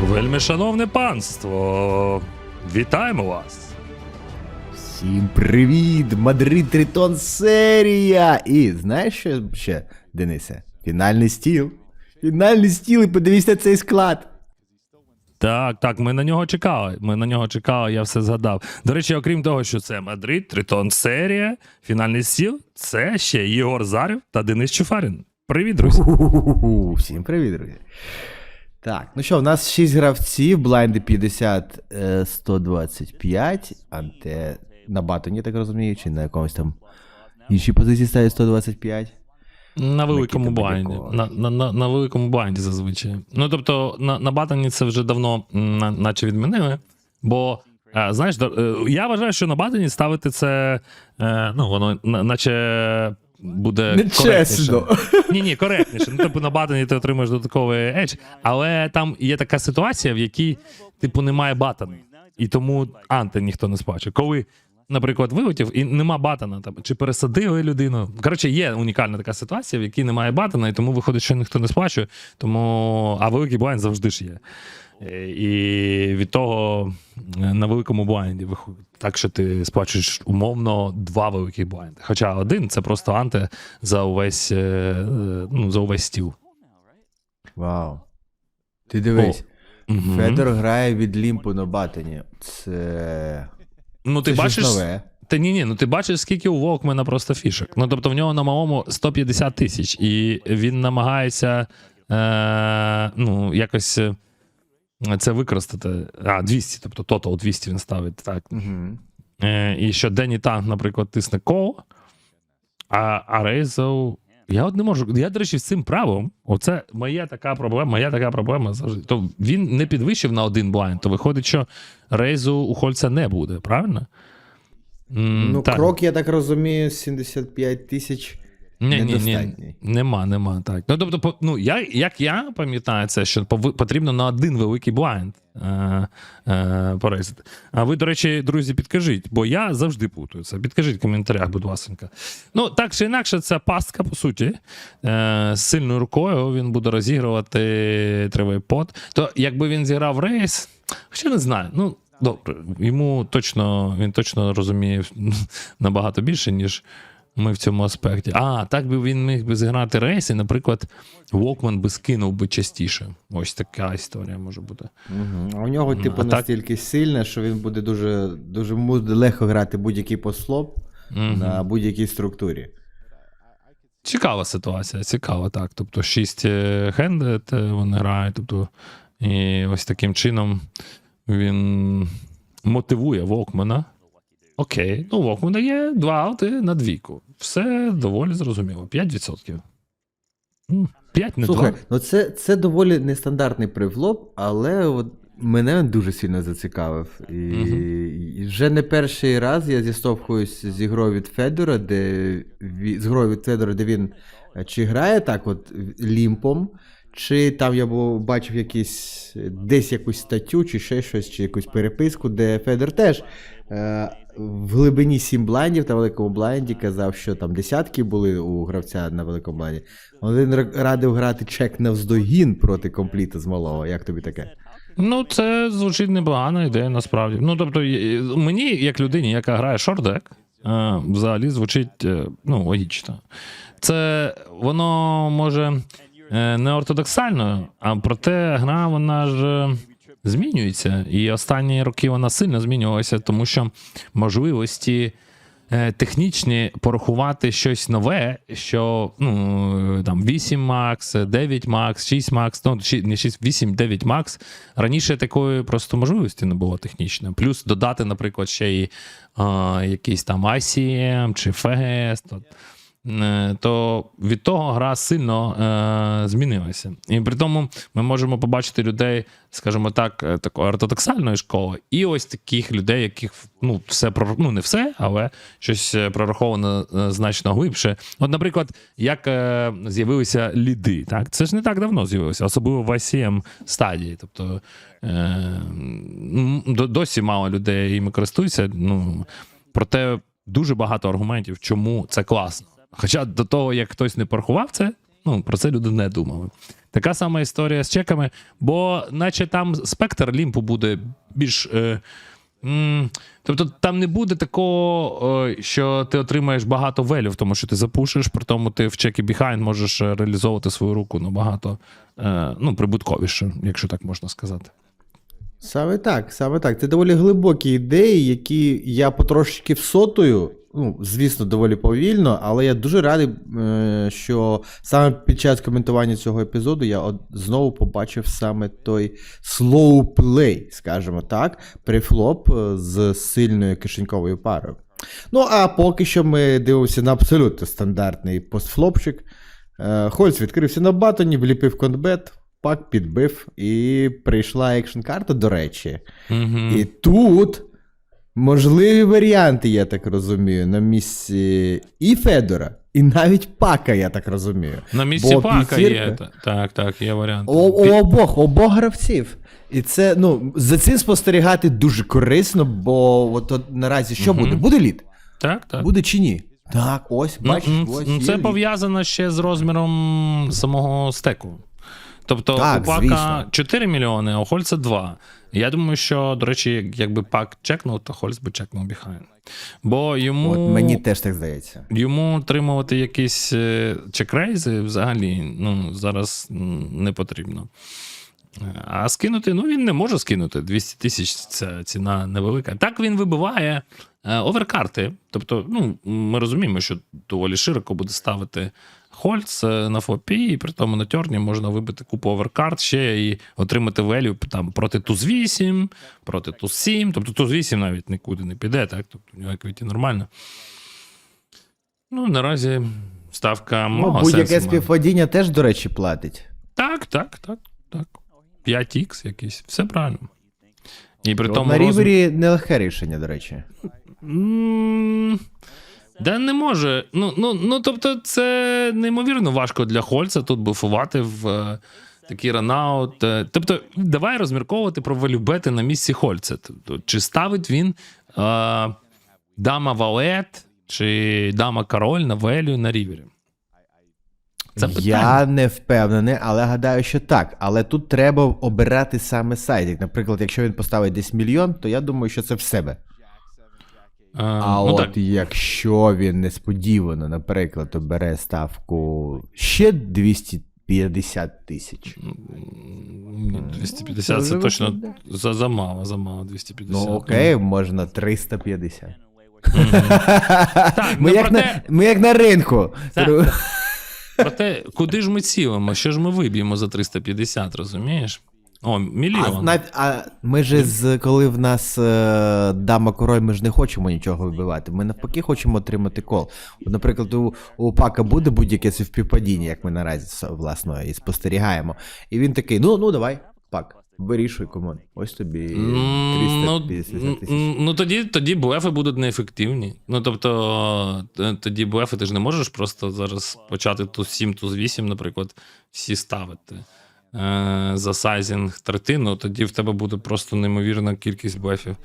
Вельми шановне панство, вітаємо вас. Всім привіт! Мадрид Тритон серія! І знаєш що ще, Денисе? Фінальний стіл. Фінальний стіл, і подивись на цей склад. Так, так, ми на нього чекали. Ми на нього чекали, я все згадав. До речі, окрім того, що це Мадрид, Тритон серія, фінальний стіл, це ще Єгор Зарів та Денис Чуфарін. Привіт, друзі. Всім привіт, друзі. Так, ну що, у нас 6 гравців, блайнди 50, е, 125, анте на батоні, так розумію, чи на якомусь там іншій позиції ставить 125. На великому блайнді. На, на, на, на великому блайнді зазвичай. Ну тобто, на, на батані це вже давно на- наче відмінили. Бо, е, знаєш, е, я вважаю, що на батані ставити це, е, ну, воно наче буде Нечесно. коректніше. Ні, ні, коректніше. Ну, типу, на батані ти отримаєш додатковий едж, але там є така ситуація, в якій, типу, немає батану. І тому анти ніхто не сплачує. Коли, наприклад, вилетів і нема батана, там, чи пересадили людину. Коротше, є унікальна така ситуація, в якій немає батана, і тому виходить, що ніхто не сплачує. Тому... А великий блайнд завжди ж є. Е, І від того е, на великому блайнді виходить так, що ти сплачуєш умовно два великих блайнди. Хоча один це просто анте за увесь, е, ну, за увесь стіл. Вау. Ти дивись, Мгм. Федор грає від лімпу на батоні. Це. Ну, ти Це бачиш, нове. Та ні, ні, ну ти бачиш, скільки у Волкмена просто фішок. Ну тобто в нього на малому 150 тисяч, і він намагається е, ну, якось це використати. А, 200, тобто тотал 200 він ставить так. Угу. Е, і що Денні Танк, наприклад, тисне кол, а, а Рейзел. Я от не можу. Я, до речі, з цим правом, оце моя така проблема, моя така проблема завжди. То він не підвищив на один блайнд, то виходить, що рейзу у Хольца не буде, правильно? М, Ну, так. крок, я так розумію, 75 тисяч. Ні, ні, ні, нема, нема. Так. Ну, тобто, ну, я, як я пам'ятаю, це що потрібно на один великий блайнд е, е, порезати. А ви, до речі, друзі, підкажіть, бо я завжди путаю це. Підкажіть в коментарях, будь ласка. Ну, так чи інакше, це пастка, по суті. Е, з сильною рукою він буде розігрувати тривий пот. То якби він зіграв рейс, хоча не знаю. Ну, добре, йому точно, він точно розуміє набагато більше, ніж. Ми в цьому аспекті. А, так би він міг би зіграти рейс, і, наприклад, Вокман би скинув би частіше. Ось така історія може бути. Угу. А у нього, типу, а так- настільки сильне, що він буде дуже, дуже буде легко грати будь-який послоп Мгм. на будь-якій структурі. Цікава ситуація, цікава, так. Тобто, шість е, хендед е, вони грають. Тобто, і ось таким чином він мотивує Вокмана. Окей, ну у Вокмана є два аути на двійку. Все доволі зрозуміло. 5%. М, 5 не Слухай, 2. ну це, це доволі нестандартний привлоп, але от мене він дуже сильно зацікавив. І, і вже не перший раз я зіштовхуюсь з ігрою від Федора, де з грою від Федора, де він е, чи грає так, от лімпом, чи там я бачив якісь десь якусь статтю, чи ще щось, чи якусь переписку, де Федор теж е, в глибині сім блайндів та великому блайнді казав, що там десятки були у гравця на великому блайнді. Він радив грати чек навздогін проти компліта з малого. Як тобі таке? Ну, це звучить непогана ідея, насправді. Ну, тобто, мені, як людині, яка грає шордек, е, взагалі звучить е, ну, логічно. Це воно може е, не ортодоксально, а проте гра, вона ж. Е, Змінюється, і останні роки вона сильно змінювалася, тому що можливості е, технічні порахувати щось нове, що ну там 8 макс, 9 макс, 6 макс, ну не 6, 8, 9 макс. Раніше такої просто можливості не було технічно. Плюс додати, наприклад, ще й а, якийсь там ICM чи FGS, то, е, від того гра сильно е, змінилася. І при тому ми можемо побачити людей, скажімо так, е, такої ортодоксальної школи, і ось таких людей, яких ну, все ну, не все, але щось е, прораховано значно глибше. От, наприклад, як е, з'явилися ліди, так? Це ж не так давно з'явилося, особливо в ICM стадії. Тобто е, до- досі мало людей їм користуються. Ну, проте дуже багато аргументів, чому це класно. Хоча до того, як хтось не порахував це, Ну, про це люди не думали. Така сама історія з чеками, бо наче там спектр лімпу буде більш. Е, м, тобто там не буде такого, е, що ти отримаєш багато велів, тому що ти запушиш, при тому ти в чекі behind можеш реалізовувати свою руку набагато е, ну, прибутковіше, якщо так можна сказати. Саме так, саме так. Це доволі глибокі ідеї, які я потрошки всотую. Ну, звісно, доволі повільно, але я дуже радий, е, що саме під час коментування цього епізоду я от знову побачив саме той slow play, скажімо так, префлоп е, з сильною кишеньковою парою. Ну, а поки що ми дивимося на абсолютно стандартний постфлопчик. Е, Хольц відкрився на батоні, вліпив конбет, пак підбив, і прийшла екшн карта, до речі. Угу. І тут можливі варіанти, я так розумію, на місці і Федора, і навіть Пака, я так розумію. На місці Бо пака п'ятірка- є. Так, так, є варіант. У, у обох, обох гравців. І це, ну, за цим спостерігати дуже корисно, бо от, от наразі що Мгм. буде? Буде лід? Так, так. Буде чи ні? Так, ось, Ну, бачиш, ну, ось. ну, є це лід. пов'язано ще з розміром самого стеку. Тобто Так, у пака звісно. 4 мільйони, а у Хольца 2. Я думаю, що, до речі, якби пак чекнув, то Хольц би чекнув біхайн. Бо йому, От мені теж так здається. йому отримувати якісь е, чекрейзи взагалі ну, зараз не потрібно. А скинути, ну він не може скинути. 200 тисяч це ціна невелика. Так він вибиває е, оверкарти. Тобто, ну, ми розуміємо, що доволі широко буде ставити Хольц е, на флопі, і при тому на тьорні можна вибити купу оверкарт ще і отримати велю там проти туз 8, проти туз 7. Тобто туз 8 навіть нікуди не піде, так? Тобто у нього еквіті нормально. Ну, наразі ставка Ну, мого будь-яке співпадіння теж, до речі, платить. Так, так, так, так. 5х якийсь, все правильно. І при тому на розмір- рівері нелегке рішення, до речі. М, Да не може. Ну, ну, ну, тобто, це неймовірно важко для Хольца тут буфувати в е, такий ранаут. Е, Тобто, давай розмірковувати про валюбети на місці Хольца. Тобто, чи ставить він е, дама Валет чи дама Король на велю на рівері? Це. Я не впевнений, але гадаю, що так. Але тут треба обирати саме сайдик. Наприклад, якщо він поставить десь мільйон, то я думаю, що це в себе. Е, А ну, от так. якщо він несподівано, наприклад, обере ставку ще 250 тисяч. Ні, 250 це Може точно виходить. за, замало, замало 250. Ну окей, можна 350. Мгм. Так, Ми, ну, як на, ми як на ринку. Так. Проте, куди ж ми цілимо? Що ж ми виб'ємо за 350, розумієш? О, А, мільйон. нав... а ми ж з коли в нас е, дама король, ми ж не хочемо нічого вибивати. Ми навпаки хочемо отримати кол. Наприклад, у, у Пака буде будь-яке співпадіння, як ми наразі власно і спостерігаємо. І він такий: ну, ну давай, пак, вирішуй комон. Ось тобі М, Ну, 350 тисяч. м, ну тоді, тоді буефи будуть неефективні. Ну тобто, тоді буефи ти ж не можеш просто зараз почати ту 7, ту 8, наприклад, всі ставити. Е, за сайзінг третину, тоді в тебе буде просто неймовірна кількість буефів.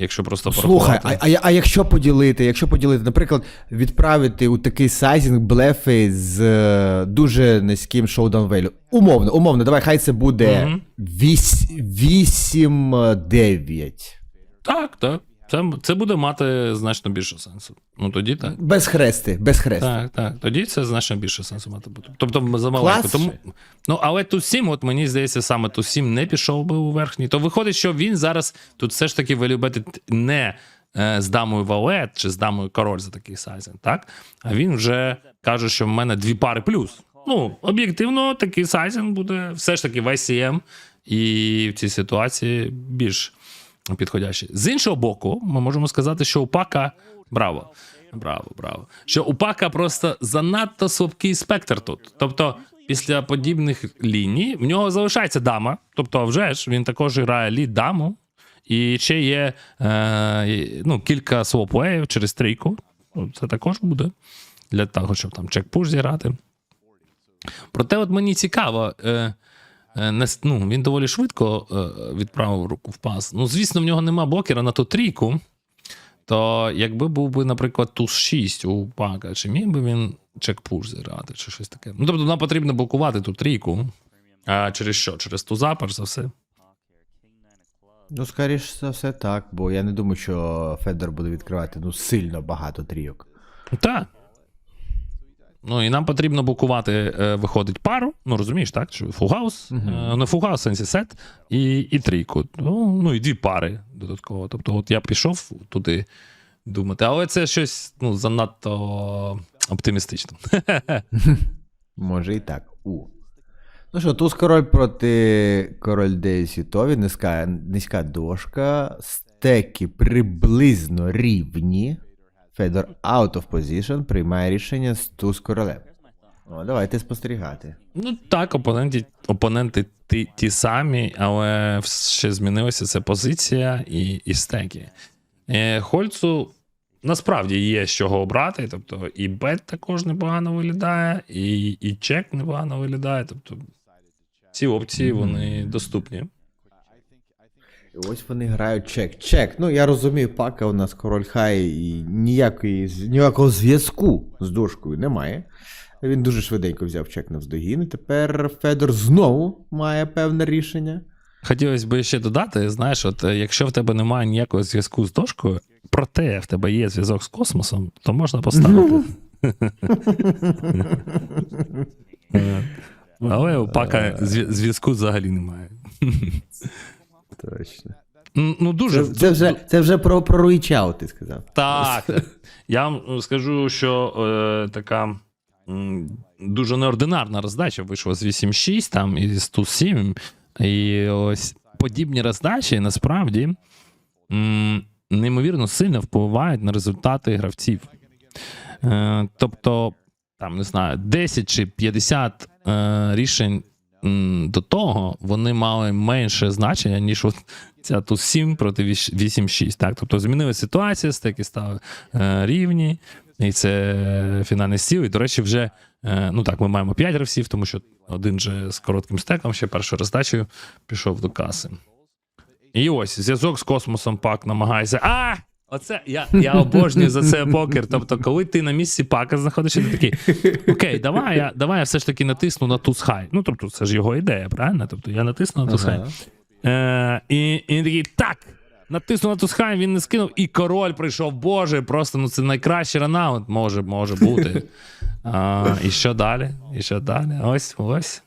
Якщо просто Слухай, а, а, а якщо поділити, якщо поділити, наприклад, відправити у такий сайзінг блефи з е, дуже низьким шоудаун велю. Умовно, умовно, давай, хай це буде Мгм. 8-9. Так, так. Це, це буде мати значно більше сенсу. Ну тоді так. Без хрести, без хрести. Так, так. Тоді це значно більше сенсу мати буде. Тобто за маленько. Тому, ну, але ту 7, от мені здається, саме ту 7 не пішов би у верхній. То виходить, що він зараз тут все ж таки вилюбити не е, з дамою Валет чи з дамою король за такий сайзинг, так? А він вже каже, що в мене дві пари плюс. Ну, об'єктивно, такий сайзинг буде все ж таки в ICM, і в цій ситуації більш підходящий. З іншого боку, ми можемо сказати, що у Пака браво. Браво, браво. Що у Пака просто занадто слабкий спектр тут. Тобто, після подібних ліній в нього залишається дама. Тобто, вже ж він також грає лід даму. І ще є е, ну, кілька своплеїв через трійку. Ну, Це також буде для того, щоб там чек-пуш зіграти. Проте, от мені цікаво, е, ну, він доволі швидко е, відправив руку в пас. Ну, звісно, в нього нема блокера на ту трійку. то якби був би, наприклад, туз 6 у пака, чи міг би він чек-пуш зіграти, чи щось таке. Ну, тобто, нам потрібно блокувати ту трійку. А через що? Через туза, перш за все. Ну, скоріш за все, так, бо я не думаю, що Федор буде відкривати ну, сильно багато трійок. Так. Ну, і нам потрібно блокувати, е, виходить, пару. Ну, розумієш, так? Що фугаус, е, не фугаус, сенсі сет, і, і трійку. Ну, ну, і дві пари додатково. Тобто, от я пішов туди думати, але це щось ну, занадто оптимістично. Може і так. У. Ну що, туз король проти король Д світові, низька, низька дошка, стеки приблизно рівні. Федор out of position приймає рішення з туз королем. О, давайте спостерігати. Ну так, опоненти, опоненти ті, ті самі, але ще змінилася ця позиція і, і стеки. Е, Хольцу насправді є з чого обрати. Тобто і бет також непогано виглядає, і, і чек непогано виглядає. Тобто ці опції вони доступні. І ось вони грають чек. Чек. Ну я розумію, пака у нас король хай і ніякої, ніякого зв'язку з дошкою немає. Він дуже швиденько взяв чек навздогін. І тепер Федор знову має певне рішення. Хотілося б ще додати: знаєш, от е, якщо в тебе немає ніякого зв'язку з дошкою, проте в тебе є зв'язок з космосом, то можна поставити. Е, Але у пака зв'язку взагалі немає. Точно. Ну, дуже Це, це вже, це вже про, про Руїчау, ти сказав. так. Я вам скажу, що е, така м, дуже неординарна роздача вийшла з 8.6 там і з 7. І ось подібні роздачі насправді м, неймовірно сильно впливають на результати гравців. Е, тобто, там не знаю, 10 чи 50 е, рішень до того вони мали менше значення, ніж от ця тут 7 проти 8-6. Так? Тобто змінилася ситуація, стеки стали е, рівні, і це фінальний стіл. І, до речі, вже е, ну так, ми маємо 5 гравців, тому що один же з коротким стеком, ще першою роздачею пішов до каси. І ось зв'язок з космосом пак намагається. А! Оце я, я обожнюю за це покер. Тобто, коли ти на місці пака знаходишся, ти такий, окей, давай я, давай я все ж таки натисну на туз хай. Ну, тобто, це ж його ідея, правильно? Тобто я натисну на туз хай. Е, і, і він такий, так. Натиснув на туз хай, він не скинув, і король прийшов. Боже, просто ну це найкращий ранаут може, може бути. А, і що далі? І що далі? Ось, ось.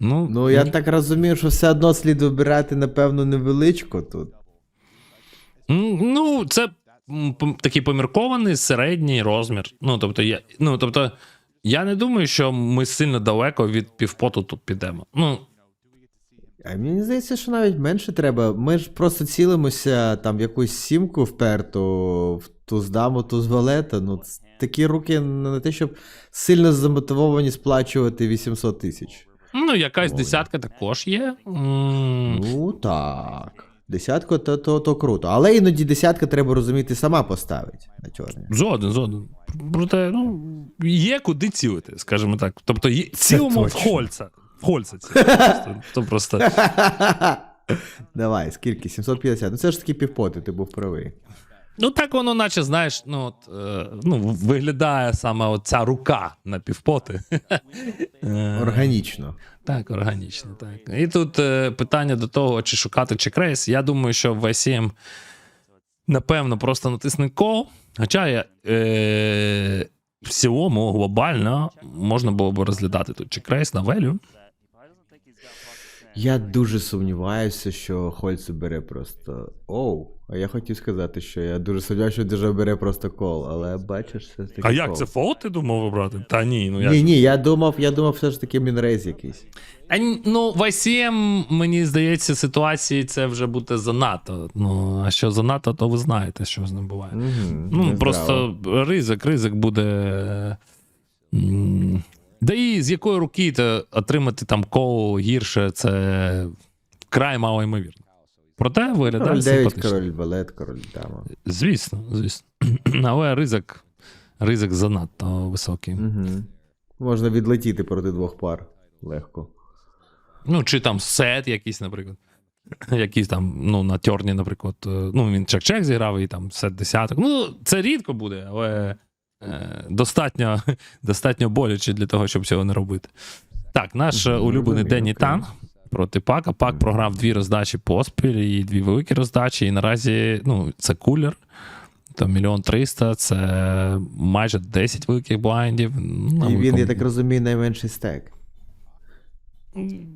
Ну, Ну, я так розумію, що все одно слід вибирати, напевно, невеличко тут. Ну, це такий поміркований середній розмір. Ну, тобто, я, ну, тобто, я не думаю, що ми сильно далеко від півпоту тут підемо. Ну, А мені здається, що навіть менше треба. Ми ж просто цілимося там в якусь сімку вперту, в туз даму, туз валета. Ну, такі руки не те, щоб сильно замотивовані сплачувати 800 тисяч. ну якась десятка також є. Ну так. Десятку то, то, то круто. Але іноді десятка треба розуміти сама поставить на чорні. Згоден, згоден. Проте, ну, є куди цілити, скажімо так. Тобто, є, цілимо в. Хольца. В Хольца цілимо. То просто. Давай, скільки? 750. Ну це ж таки півпоти, ти був правий. Ну, так воно, наче, знаєш, ну, от, е, ну, виглядає саме от ця рука на півпоти. Е, Органічно. Так, органічно, так. І тут е, питання до того, чи шукати чекрейс. Я думаю, що в ICM, напевно, просто натисне кол. Хоча я, е, в цілому глобально можна було б розглядати тут чекрейс на велю. Я дуже сумніваюся, що Хольц бере просто. Оу. А я хотів сказати, що я дуже сумніваюся, що Держа бере просто кол, але бачиш, все ж таки. А як кол. це фол ти думав вибрати? Та ні, ну як. Ні, ні, я думав, я думав, все ж таки мінрейз якийсь. А, ні, ну, в ICM, мені здається, ситуації це вже буде занадто. Ну, а що занадто, то ви знаєте, що з ним буває. Угу, Ну, просто ризик, ризик буде. м, Да і з якої руки отримати там кол гірше, це вкрай мало ймовірно. Проте виглядає Король 9, симпатично. король балет, король дама. Звісно, звісно. Але ризик, ризик занадто високий. Угу. Можна відлетіти проти двох пар легко. Ну, чи там сет якийсь, наприклад. Якийсь там, ну, на тьорні, наприклад, е, ну, він чек-чек зіграв і там все десяток. Ну, це рідко буде, але е, достатньо, достатньо боляче для того, щоб цього не робити. Так, наш улюблений Денні окей. Проти Пака. Пак програв дві роздачі поспіль і дві великі роздачі. І наразі ну, це кулер. Там мільйон триста, це майже 10 великих блайндів. Ну, І він, ком- я так розумію, найменший стек.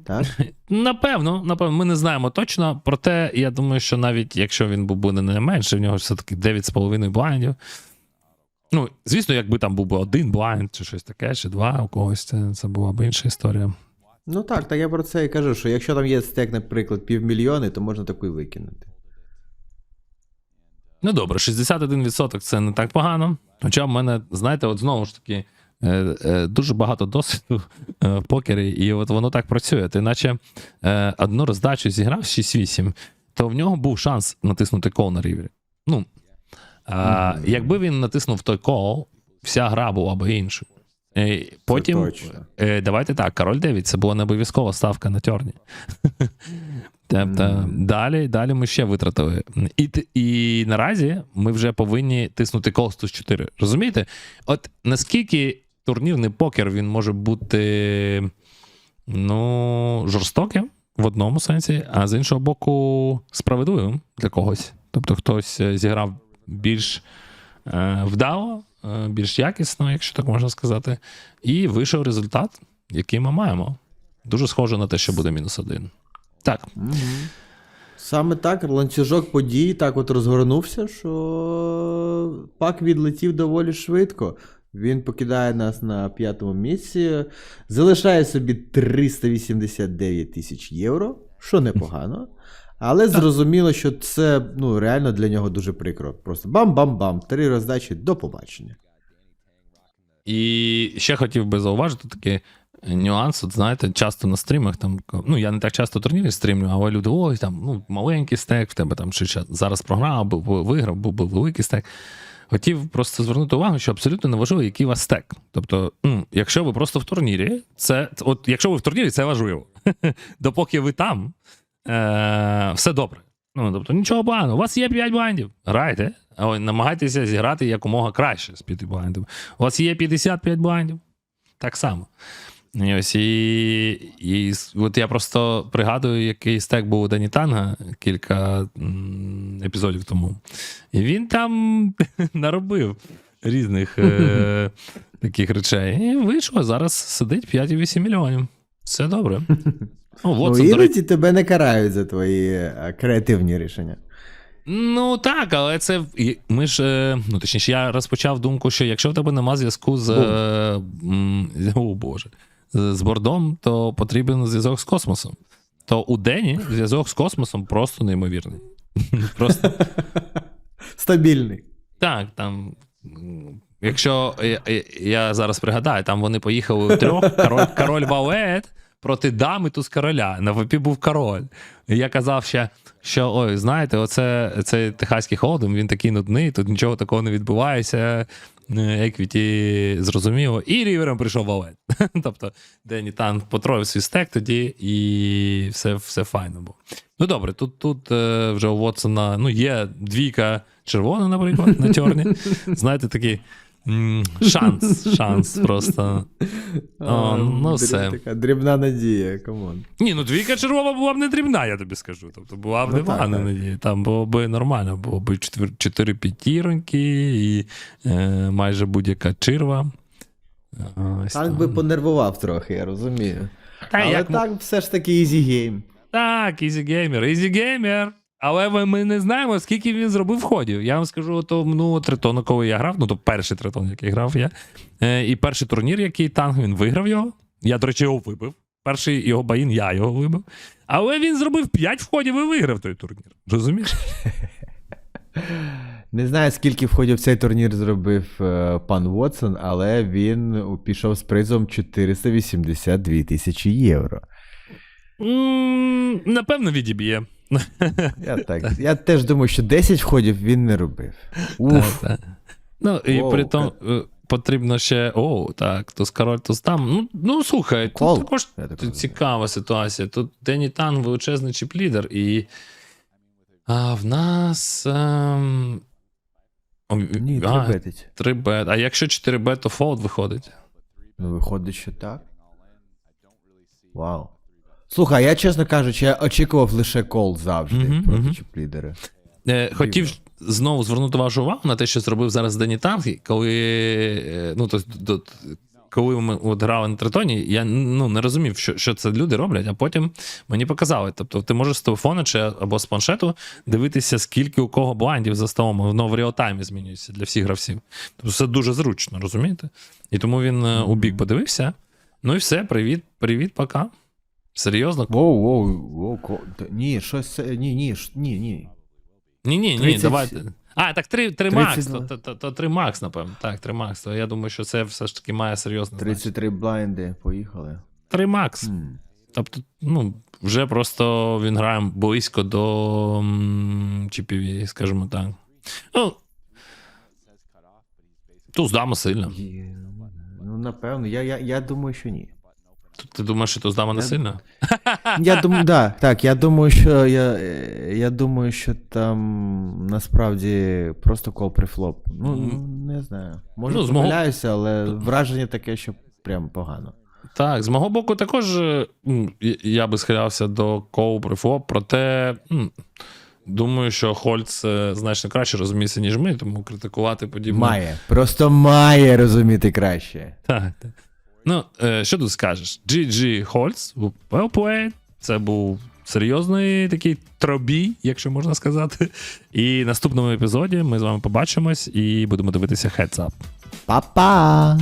Так? Напевно, напевно, ми не знаємо точно. Проте, я думаю, що навіть якщо він був буде не менше, в нього все-таки 9,5 блайндів. Ну, звісно, якби там був би один блайнд, чи щось таке, чи два у когось, це, це була б інша історія. Ну так, так я про це і кажу, що якщо там є стек, наприклад, півмільйони, то можна таку і викинути. Ну добре, 61% це не так погано. Хоча в мене, знаєте, от знову ж таки, е, е, дуже багато досвіду е, в покері, і от воно так працює. Ти наче е, одну роздачу зіграв 6-8, то в нього був шанс натиснути кол на рівері. Ну, Мгм. якби він натиснув той кол, вся гра була б іншою. Е, Потім, точно. е, давайте так, король 9 це була не обов'язкова ставка на тьорні. Тобто, далі, далі ми ще витратили. І, і наразі ми вже повинні тиснути кол 104. Розумієте? От наскільки турнірний покер він може бути ну, жорстоким в одному сенсі, а з іншого боку, справедливим для когось. Тобто хтось е, зіграв більш е, вдало, більш якісно, якщо так можна сказати, і вийшов результат, який ми маємо. Дуже схоже на те, що буде мінус один. Так. Саме так, ланцюжок подій так от розгорнувся, що пак відлетів доволі швидко. Він покидає нас на п'ятому місці, залишає собі 389 тисяч євро, що непогано. Але зрозуміло, що це ну, реально для нього дуже прикро. Просто бам-бам-бам, три роздачі, до побачення. І ще хотів би зауважити такий нюанс. От знаєте, часто на стрімах там, ну я не так часто турніри стрімлю, але люди, ой, там ну, маленький стек, в тебе там чи ще зараз програма, був виграв, був би великий стек. Хотів просто звернути увагу, що абсолютно неважливо, який у вас стек. Тобто, ну, якщо ви просто в турнірі, це от якщо ви в турнірі, це важливо. Допоки ви там, е, все добре. Ну, тобто, нічого поганого. У вас є 5 блайндів. Грайте, намагайтеся зіграти якомога краще з 5 блайндів. У вас є 55 блайндів. Так само. І ось і, і от я просто пригадую, який стек був у Дані Танга кілька епізодів тому. І він там наробив різних е, таких речей. І вийшло, зараз сидить 5,8 мільйонів. Все добре. Ну, ну, Вотсон, до іноді тебе не карають за твої е, креативні рішення. Ну так, але це ми ж, е, ну точніше, я розпочав думку, що якщо в тебе нема зв'язку з. е, О Боже, з з бордом, то потрібен зв'язок з космосом. То у Дені зв'язок з космосом просто неймовірний. Просто Стабільний. так, там. Якщо я, я- я зараз пригадаю, там вони поїхали трьох, король, король Валет проти дами туз короля. На ВП був король. І я казав ще, що ой, знаєте, оце цей техаський холдем, він такий нудний, тут нічого такого не відбувається. Е, Еквіті зрозуміло. І рівером прийшов Валет. тобто, Дені Тан потроїв свій стек тоді, і все, все файно було. Ну добре, тут, тут е, вже у Вотсона ну, є двійка червона, наприклад, на чорні. Знаєте, такий м, шанс, шанс просто. О, ну, все. Така дрібна надія, камон. Ні, ну двійка червона була б не дрібна, я тобі скажу. Тобто була б Ну, непогана надія. Там було б нормально, було б чотири, чотири і е, майже будь-яка чирва. Ось Так там. би понервував трохи, я розумію. Та Але як м- так все ж таки easy game. Так, Easy Gamer, Easy Gamer. Але ми, ми не знаємо, скільки він зробив ходів. Я вам скажу, то ну, тритону, коли я грав, ну то перший тритон, який грав я. Е, і перший турнір, який танк, він виграв його. Я, до речі, його вибив. Перший його баїн, я його вибив. Але він зробив 5 входів і виграв той турнір. Розумієш? Не знаю, скільки входів цей турнір зробив е, пан Вотсон, але він пішов з призом 482 тисячі євро. Напевно, відіб'є. Я, так, я теж думаю, що 10 входів він не робив. Уф. Та, та. Ну, і Воу, при тому, е, потрібно ще. О, так, туз король, туз там. Ну, ну слухай, тут також я так тут цікава ситуація. Тут Дені Тан величезний чіп-лідер, і а, в нас. Ем... о, Ні, а, требетить. 3 бет. А якщо 4 бет, то фолд виходить. Ну, виходить, що так. Вау. Слухай, я чесно кажучи, я очікував лише кол завжди Мгм, проти мгм. чіплідера. Е, хотів знову звернути вашу увагу на те, що зробив зараз Дені Тангі, коли. е, Ну, то, то, коли ми от грали на тритоні, я ну, не розумів, що, що це люди роблять, а потім мені показали. Тобто, ти можеш з телефона чи або з планшету дивитися, скільки у кого блайндів за столом, воно в реалтаймі змінюється для всіх гравців. Тобто, це дуже зручно, розумієте? І тому він е, у бік подивився. Ну і все, привіт, привіт, пока. Серйозно? Воу, воу, воу, ко... та- Ні, щось це. Ні, ні, ш- ні, ні. Ні, ні, ні, 30 давайте. А, так 3, 3 макс, 32. то, то, то 3 макс, напевно. Так, 3 макс. То я думаю, що це все ж таки має серйозне значення. 33 блайнди, поїхали. 3 макс. М. Тобто, ну, вже просто він грає близько до м, GPV, скажімо так. Ну, туз дама сильна. Є, Ну, напевно, я, я, я думаю, що ні. Ти думаєш, що туз дама не Я- Я думаю, да, так, я думаю, що я, я думаю, що там насправді просто кол прифлоп. Ну, не знаю. Може, Ну, з мого- але враження таке, що прям погано. Так, з мого боку, також е, я- я би схилявся до коу прифлоп, проте думаю, що Хольц е, значно краще розуміється, ніж ми, тому критикувати подібне. Має. Просто має розуміти краще. Так, так. Ну, е, що тут скажеш? GG Хольц, well played. Це був серйозний такий тробій, якщо можна сказати. І в наступному епізоді ми з вами побачимось і будемо дивитися Heads Up. Па-па!